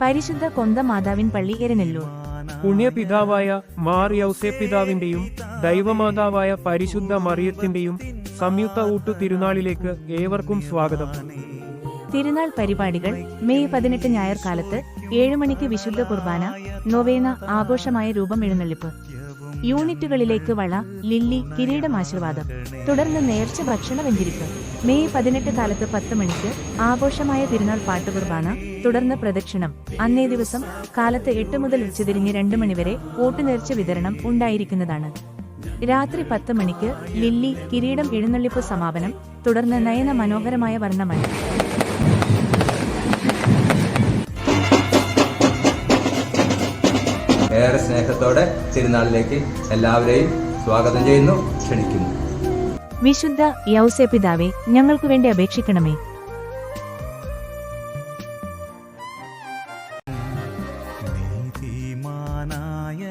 പരിശുദ്ധ കൊന്ത മാതാവിൻ പള്ളി എരനെല്ലൂർ പുണ്യപിതാവായ മാർ യൗസേപ്പിതാവിന്റെയും ദൈവമാതാവായ പരിശുദ്ധ മറിയത്തിന്റെയും സംയുക്ത ഊട്ടു തിരുനാളിലേക്ക് ഏവർക്കും സ്വാഗതം. തിരുനാൾ പരിപാടികൾ മെയ് പതിനെട്ട് ഞായർ കാലത്ത് ഏഴുമണിക്ക് വിശുദ്ധ കുർബാന നൊവേന ആഘോഷമായ രൂപം എഴുന്നള്ളിപ്പ്. യൂണിറ്റുകളിലേക്ക് വള ലില്ലി കിരീടം ആശീർവാദം. തുടർന്ന് നേർച്ച ഭക്ഷണ വെഞ്ചിരിപ്പ്. മെയ് പതിനെട്ട് കാലത്ത് പത്ത് മണിക്ക് ആഘോഷമായ തിരുനാൾ പാട്ടുകുർബാന തുടർന്ന് പ്രദക്ഷിണം. അന്നേ ദിവസം കാലത്ത് എട്ട് മുതൽ ഉച്ചതിരിഞ്ഞ് രണ്ട് മണിവരെ വോട്ടുനേർച്ച വിതരണം ഉണ്ടായിരിക്കുന്നതാണ്. രാത്രി പത്ത് മണിക്ക് ലില്ലി കിരീടം എഴുന്നള്ളിപ്പ് സമാപനം തുടർന്ന് നയന മനോഹരമായ വർണമായി ഏറെ സ്നേഹത്തോടെ തിരുനാളിലേക്ക് എല്ലാവരെയും സ്വാഗതം ചെയ്യുന്നു ക്ഷണിക്കുന്നു. വിശുദ്ധ യൗസേപിതാവെ ഞങ്ങൾക്കു വേണ്ടി അപേക്ഷിക്കണമേ. നീതിമാനായ